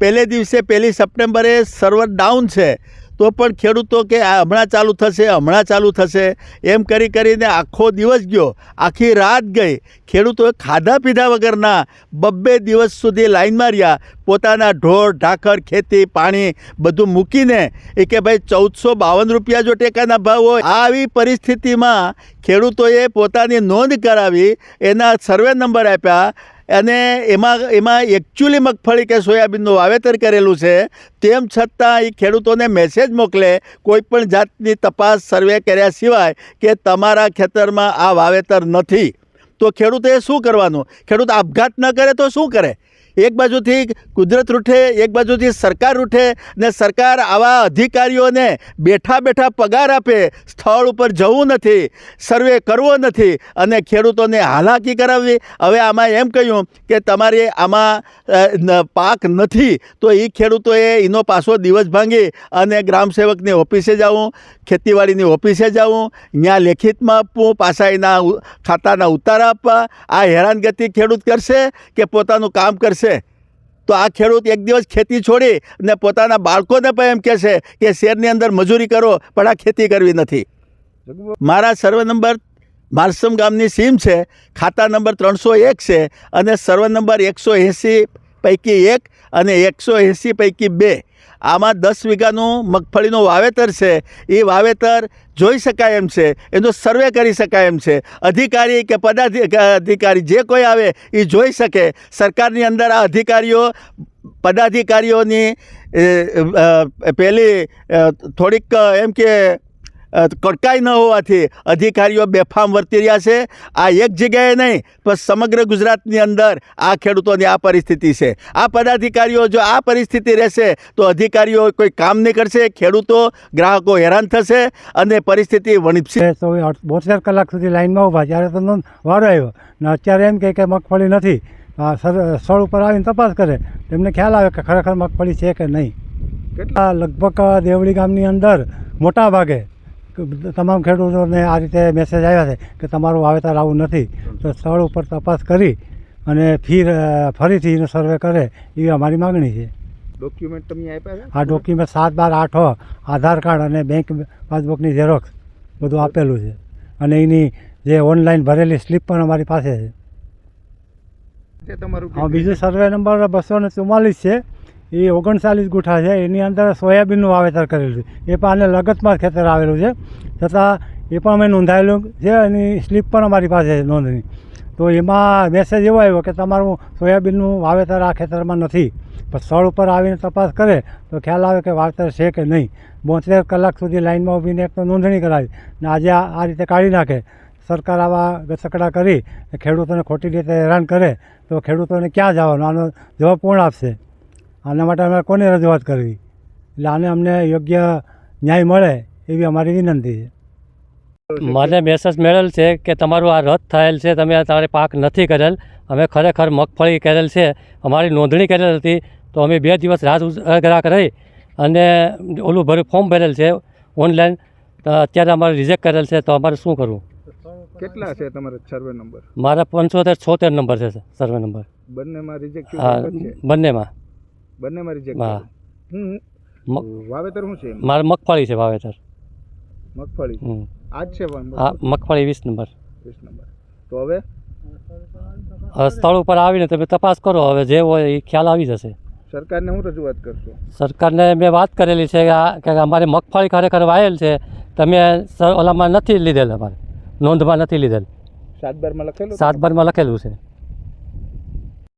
પહેલે દિવસે પહેલી સપ્ટેમ્બરે સર્વર ડાઉન છે, તો પણ ખેડૂતો કે આ હમણાં ચાલુ થશે, હમણાં ચાલુ થશે, એમ કરી કરીને આખો દિવસ ગયો, આખી રાત ગઈ. ખેડૂતોએ ખાધા પીધા વગરના બબ્બે દિવસ સુધી લાઈન માર્યા, પોતાના ઢોર, ઢાખર, ખેતી, પાણી બધું મૂકીને એ કે ભાઈ ચૌદસો બાવન રૂપિયા જો ટેકાના ભાવ હોય, આવી પરિસ્થિતિમાં ખેડૂતોએ પોતાની નોંધ કરાવી, એના સર્વે નંબર આપ્યા અને એમાં એમાં એકચ્યુઅલી મગફળી કે સોયાબીનનું વાવેતર કરેલું છે, તેમ છતાં એ ખેડૂતોને મેસેજ મોકલે કોઈ પણ જાતની તપાસ સર્વે કર્યા સિવાય કે તમારા ખેતરમાં આ વાવેતર નથી. તો ખેડૂતે શું કરવાનું? ખેડૂત આપઘાત ન કરે તો શું કરે? એક બાજુથી કુદરત રૂઠે, એક બાજુથી સરકાર રૂઠે ને સરકાર આવા અધિકારીઓને બેઠા બેઠા પગાર આપે, સ્થળ ઉપર જવું નથી, સર્વે કરવો નથી અને ખેડૂતોને હાલાકી કરાવવી. હવે આમાં એમ કહ્યું કે તમારે આમાં પાક નથી, તો એ ખેડૂતોએ એનો પાછો દિવસ ભાંગી અને ગ્રામ સેવકની ઓફિસે જવું, ખેતીવાડીની ઓફિસે જવું ત્યાં લેખિતમાં આપવું પાછા એના ખાતાના ઉતારા આપવા. આ હેરાનગતિ ખેડૂત કરશે કે પોતાનું કામ કરશે? તો આ ખેડૂત એક દિવસ ખેતી છોડી ને પોતાના બાળકોને પણ એમ કહેશે કે શેરની અંદર મજૂરી કરો, પણ આ ખેતી કરવી નથી. મારા સર્વે નંબર મારસમ ગામની સીમ છે, ખાતા નંબર ત્રણસો એક છે અને સર્વે નંબર એકસો એંસી પૈકી એક અને એકસો એંસી પૈકી બે. આમાં દસ વીઘાનું મગફળીનું વાવેતર છે. એ વાવેતર જોઈ શકાય એમ છે. એનો સર્વે કરી શકાય એમ છે. અધિકારી કે પદાધિકારી જે કોઈ આવે એ જોઈ શકે. સરકારની અંદર આ અધિકારીઓ, પદાધિકારીઓની પહેલી થોડીક એમ કે કડકાઈ ન હોવાથી અધિકારીઓ બેફામ વર્તી રહ્યા છે. આ એક જગ્યાએ નહીં પણ સમગ્ર ગુજરાતની અંદર આ ખેડૂતોની આ પરિસ્થિતિ છે. આ પદાધિકારીઓ જો આ પરિસ્થિતિ રહેશે તો અધિકારીઓ કોઈ કામ નહીં કરશે ખેડૂતો ગ્રાહકો હેરાન થશે અને પરિસ્થિતિ વણિપશે અઠ- બોતેર કલાક સુધી લાઇનમાં ઊભા જ્યારે તમને વારો આવ્યો. ને અત્યારે એમ કહે કે મગફળી નથી. આ સ્થળ ઉપર આવીને તપાસ કરે. તેમને ખ્યાલ આવે કે ખરેખર મગફળી છે કે નહીં. કેટલા? લગભગ દેવળી ગામની અંદર મોટા ભાગે તમામ ખેડૂતોને આ રીતે મેસેજ આવ્યા છે કે તમારું વાવેતર આવું નથી તો સ્થળ ઉપર તપાસ કરી અને ફીર ફરીથી એનો સર્વે કરે એવી અમારી માગણી છે. ડોક્યુમેન્ટ તમે આપ્યા છે? આ ડોક્યુમેન્ટ સાત બાર આઠ આધાર કાર્ડ અને બેંક પાસબુકની ઝેરોક્સ બધું આપેલું છે. અને એની જે ઓનલાઈન ભરેલી સ્લીપ પણ અમારી પાસે છે. તમારું હા બીજું સર્વે નંબર બસો ને ચુમ્માલીસ છે. એ ઓગણચાલીસ ગુઠા છે. એની અંદર સોયાબીનનું વાવેતર કરેલું છે. એ પણ આને લગતમાં ખેતર આવેલું છે. છતાં એ પણ અમે નોંધાયેલું છે એની સ્લીપ પણ અમારી પાસે છે નોંધણી. તો એમાં મેસેજ એવો આવ્યો કે તમારું સોયાબીનનું વાવેતર આ ખેતરમાં નથી. પણ સ્થળ ઉપર આવીને તપાસ કરે તો ખ્યાલ આવે કે વાવેતર છે કે નહીં. બોતેર કલાક સુધી લાઇનમાં ઊભીને એક તો નોંધણી કરાવી ને આજે આ રીતે કાઢી નાખે. સરકાર આવા ગસકડા કરી ખેડૂતોને ખોટી રીતે હેરાન કરે તો ખેડૂતોને ક્યાં જવાનું? આનો જવાબ કોણ આપશે? આના માટે અમારે કોને રજૂઆત કરવી? એટલે આને અમને યોગ્ય ન્યાય મળે એવી અમારી વિનંતી છે. મને મેસેજ મેળેલ છે કે તમારું આ રદ થયેલ છે તમે આ તમારે પાક નથી કરેલ. અમે ખરેખર મગફળી કરેલ છે અમારી નોંધણી કરેલ હતી. તો અમે બે દિવસ રાત ગ્રાહક રહી અને ઓલું ભર્યું ફોર્મ ભરેલ છે ઓનલાઈન તો અત્યારે અમારે રિજેક્ટ કરેલ છે તો અમારે શું કરવું? કેટલા છે તમારે સર્વે નંબર મારા પંચોતેર છોતેર નંબર છે સર્વે નંબર બંનેમાં રિજેક્ટ હા બંનેમાં. બંનેમાં મારી જગ્યા હું વાવેતર શું છે મારે મગફળી છે વાવેતર. મગફળી. આજ છે હા મગફળી? વીસ નંબર. વીસ નંબર. તો હવે? સ્થળ ઉપર આવીને તમે તપાસ કરો હવે જે હોય એ ખ્યાલ આવી જશે. સરકારને હું રજૂઆત કરશો? સરકારને મેં વાત કરેલી છે કે અમારી મગફળી ખરેખર વાયેલ છે. તમે ઓલામાં નથી લીધેલ અમારે. નોંધમાં નથી લીધેલ. સાત બારમાં લખેલું સાત બારમાં લખેલું છે.